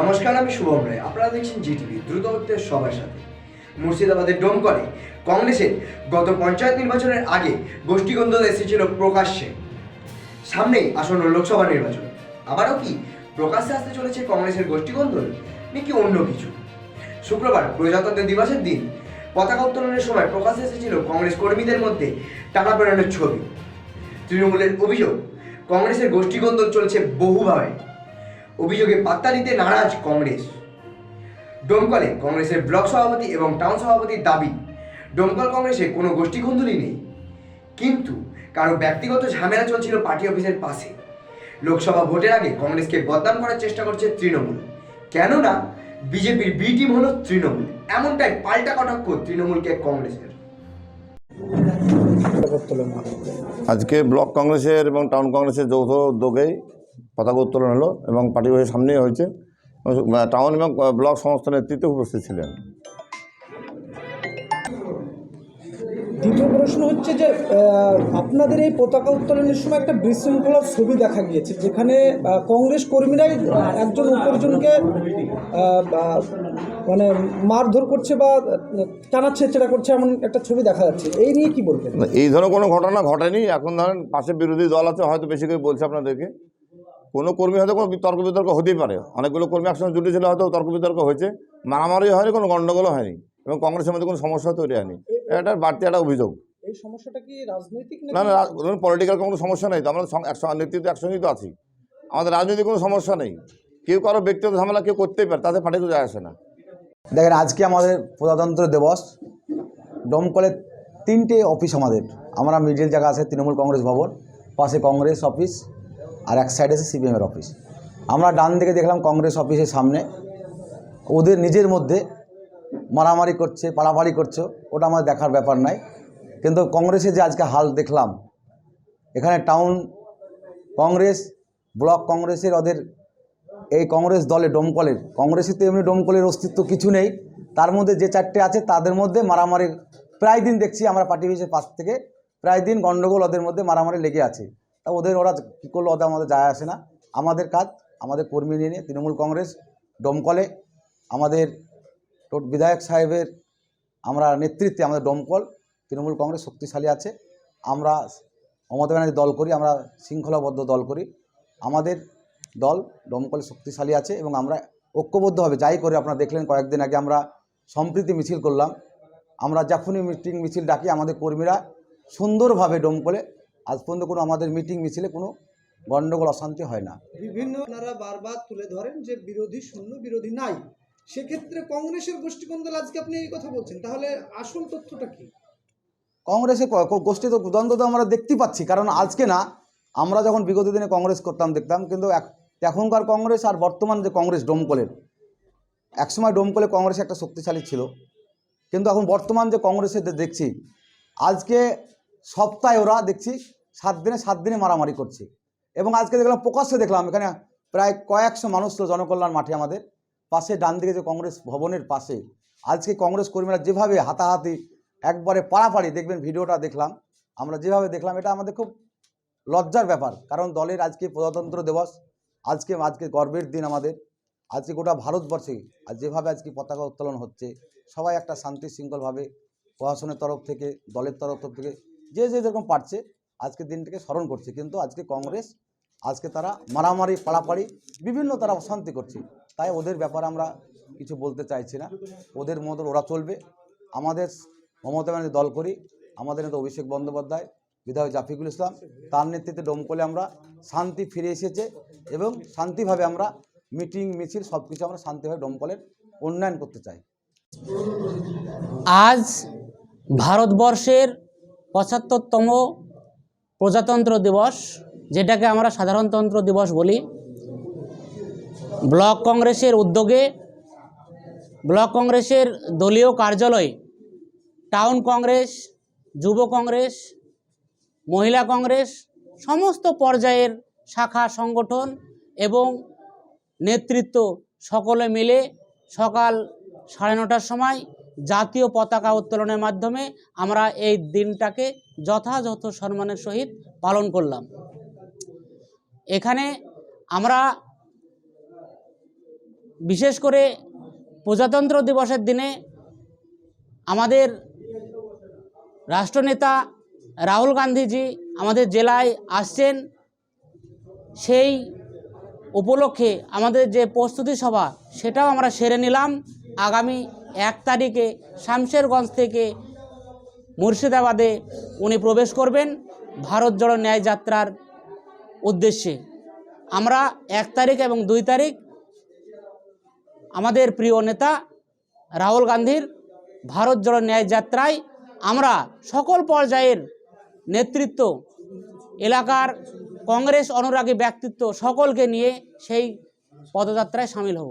নমস্কার, আমি শুভম রায়। আপনারা দেখছেন জিটিভি দ্রুত হচ্ছে সবার সাথে। মুর্শিদাবাদের ডোমকলে কংগ্রেসের গত পঞ্চায়েত নির্বাচনের আগে গোষ্ঠীগন্ধ এসেছিল প্রকাশ্যে। সামনেই আসন্ন লোকসভা নির্বাচন। আবারও কি প্রকাশ্যে আসতে চলেছে কংগ্রেসের গোষ্ঠীগন্ধ? নাকি অন্য কিছু? শুক্রবার প্রজাতন্ত্র দিবসের দিন পতাকা উত্তোলনের সময় প্রকাশ্যে এসেছিল কংগ্রেস কর্মীদের মধ্যে টাকা পেরানোর ছবি। তৃণমূলের অভিযোগ, কংগ্রেসের গোষ্ঠীগন্ধন চলছে বহুভাবে। অভিযোগে পাত্তা দিতে নারাজ কংগ্রেস। ডোমকলে কংগ্রেসের ব্লক সভাপতি এবং টাউন সভাপতির দাবি, ডোমকল কংগ্রেসে কোনো গোষ্ঠীগন্ধনই নেই। কিন্তু কারও ব্যক্তিগত ঝামেলা চলছিল পার্টি অফিসের পাশে। লোকসভা ভোটের আগে কংগ্রেসকে বদনাম করার চেষ্টা করছে তৃণমূল। কেননা বিজেপির বি টিম হলো তৃণমূল, এমনটাই পাল্টা কটাক্ষ তৃণমূলকে কংগ্রেসের। আজকে ব্লক কংগ্রেসের এবং টাউন কংগ্রেসের যৌথ উদ্যোগেই পতাকা উত্তোলন হলো এবং পার্টি অফিসের সামনেই হয়েছে। টাউন এবং ব্লক সমস্ত নেতৃত্বে উপস্থিত ছিলেন। দ্বিতীয় প্রশ্ন হচ্ছে যে আপনাদের এই পতাকা উত্তোলনের সময় একটা বিশৃঙ্খলার ছবি দেখা গিয়েছে যেখানে কংগ্রেস কর্মীরাই একজন অপরজনকে মানে মারধর করছে বা আহ, টানাচ্ছে করছে এমন একটা ছবি দেখা যাচ্ছে। এই নিয়ে কি বলবেন? এই ধরনের কোনো ঘটনা ঘটেনি। এখন ধরেন পাশে বিরোধী দল আছে হয়তো বেশি করে বলছে আপনাদেরকে। কোনো কর্মী হয়তো কোনো তর্ক বিতর্ক হতেই পারে। অনেকগুলো কর্মী একসঙ্গে জুটেছিল হয়তো তর্ক বিতর্ক হয়েছে। মারামারি হয়নি কোনো গণ্ডগোলও হয়নি এবং কংগ্রেসের মধ্যে কোনো সমস্যা তৈরি হয়নি। এটা বাড়তি একটা অভিযোগ। এই সমস্যাটা কি রাজনৈতিক না না ধরুন পলিটিক্যাল কোনো সমস্যা নেই তো আমরা সং- একসঙ্গে নেতৃত্ব একসঙ্গেই তো আছি। আমাদের রাজনৈতিক কোনো সমস্যা নেই। কেউ কারও ব্যক্তিগত ঝামেলা কেউ করতেই পারে তাতে পার্টি তো যায় আসে না। দেখেন আজকে আমাদের প্রজাতন্ত্র দিবস। ডোমকলে তিনটে অফিস আমাদের। আমরা মিডিল জায়গা আছে তৃণমূল কংগ্রেস ভবন পাশে কংগ্রেস অফিস। আর এক সাইডে আছে সিপিএমের অফিস আমরা ডান দিকে দেখলাম কংগ্রেস অফিসের সামনে। ওদের নিজের মধ্যে মারামারি করছে পাড়াপাড়ি করছে, ওটা আমাদের দেখার ব্যাপার নাই। কিন্তু কংগ্রেসের যে আজকে হাল দেখলাম, এখানে টাউন কংগ্রেস ব্লক কংগ্রেসের ওদের এই কংগ্রেস দলে ডোমকলের কংগ্রেসে তো এমনি ডোমকলের অস্তিত্ব কিছু নেই। তার মধ্যে যে চারটে আছে, তাদের মধ্যে মারামারি প্রায় দিন দেখছি আমরা পার্টি অফিসের পাশ থেকে, প্রায় দিন গণ্ডগোল ওদের মধ্যে মারামারি লেগে আছে। তা ওদের ওরা কী করল? ওদের আমাদের যায় আসে না। আমাদের কাজ, আমাদের কর্মী নিয়ে নিয়ে তৃণমূল কংগ্রেস, ডোমকলে, আমাদের বিধায়ক সাহেবের আমরা নেতৃত্বে আমাদের ডোমকল, তৃণমূল কংগ্রেস শক্তিশালী আছে। আমরা মমতা ব্যানার্জি দল করি, আমরা শৃঙ্খলাবদ্ধ দল করি। আমাদের দল দমকল শক্তিশালী আছে এবং আমরা ঐক্যবদ্ধভাবে যাই করে আপনারা দেখলেন কয়েকদিন আগে আমরা সম্প্রীতি মিছিল করলাম। আমরা যখনই মিটিং মিছিল ডাকি আমাদের কর্মীরা সুন্দরভাবে ডোমকলে আজ পর্যন্ত কোনো আমাদের মিটিং মিছিলে কোনো গণ্ডগোল অশান্তি হয় না। বিভিন্ন আপনারা বারবার তুলে ধরেন যে বিরোধী শূন্য বিরোধী নাই। সেক্ষেত্রে কংগ্রেসের গোষ্ঠীকন্দল আজকে আপনি এই কথা বলছেন। তাহলে আসল তথ্যটা কি? কংগ্রেসে ক- ক- গোষ্ঠী তো দ্বন্দ্ব তো আমরা দেখতেই পাচ্ছি কারণ আজকে না আমরা যখন বিগত দিনে কংগ্রেস করতাম দেখতাম কিন্তু এখনকার কংগ্রেস আর বর্তমান যে কংগ্রেস ডোমকলের একসময় ডোমকলে কংগ্রেস একটা শক্তিশালী ছিল। কিন্তু এখন বর্তমান যে কংগ্রেসে দেখছি আজকে সপ্তাহে ওরা দেখছি সাত দিনে সাত দিনে মারামারি করছে। এবং আজকে দেখলাম, প্রকাশ্যে দেখলাম, এখানে প্রায় কয়েকশো মানুষ তো জনকল্যাণ মাঠে আমাদের। পাশে ডান দিকে যে কংগ্রেস ভবনের পাশে, আজকে কংগ্রেস কর্মীরা যেভাবে হাতাহাতি, একবারে পাড়াপাড়ি, দেখবেন ভিডিওটা দেখলাম, আমরা যেভাবে দেখলাম, এটা আমাদের খুব লজ্জার ব্যাপার, কারণ দলের আজকে প্রজাতন্ত্র দিবস, আজকে আজকে গর্বের দিন আমাদের। আজকে গোটা ভারতবর্ষে, আর যেভাবে আজকে পতাকা উত্তোলন হচ্ছে, সবাই একটা শান্তি শৃঙ্খলভাবে প্রশাসনের তরফ থেকে, দলের তরফ থেকে যে যে যেরকম পারছে, আজকের দিনটাকে স্মরণ করছে। কিন্তু আজকে কংগ্রেস, আজকে তারা মারামারি পাড়াপাড়ি বিভিন্ন তারা অশান্তি করছে। তাই ওদের ব্যাপারে আমরা কিছু বলতে চাইছি না। ওদের মতো ওরা চলবে। আমাদের মমতা ব্যানার্জি দল করি। আমাদের নেতা অভিষেক বন্দ্যোপাধ্যায়, বিধায়ক জাফিকুল ইসলাম, তার নেতৃত্বে ডোমকলে আমরা শান্তি ফিরে এসেছে এবং শান্তিভাবে আমরা মিটিং, মিছিল সব কিছু আমরা শান্তিভাবে ডোমকলের উন্নয়ন করতে চাই। আজ ভারতবর্ষের পঁচাত্তরতম প্রজাতন্ত্র দিবস, যেটাকে আমরা সাধারণতন্ত্র দিবস বলি। ব্লক কংগ্রেসের উদ্যোগে ব্লক কংগ্রেসের দলীয় কার্যালয়ে, টাউন কংগ্রেস, যুব কংগ্রেস, মহিলা কংগ্রেস, সমস্ত পর্যায়ের শাখা সংগঠন এবং নেতৃত্ব সকলে মিলে সকাল সাড়ে নটার সময় জাতীয় পতাকা উত্তোলনের মাধ্যমে আমরা এই দিনটাকে যথাযথ সম্মানের সহিত পালন করলাম। এখানে আমরা বিশেষ করে প্রজাতন্ত্র দিবসের দিনে আমাদের রাষ্ট্রনেতা রাহুল গান্ধীজি আমাদের জেলায় আসছেন। সেই উপলক্ষে আমাদের যে প্রস্তুতি সভা, সেটাও আমরা সেরে নিলাম। আগামী এক তারিখে শামশেরগঞ্জ থেকে মুর্শিদাবাদে উনি প্রবেশ করবেন ভারত জোড়ো ন্যায় যাত্রার উদ্দেশ্যে। আমরা এক তারিখ এবং দুই তারিখ আমাদের প্রিয় নেতা রাহুল গান্ধীর ভারত জোড়ো ন্যায় যাত্রায় আমরা সকল পর্যায়ের নেতৃত্ব, এলাকার কংগ্রেস অনুরাগী ব্যক্তিত্ব সকলকে নিয়ে সেই পদযাত্রায় সামিল হব।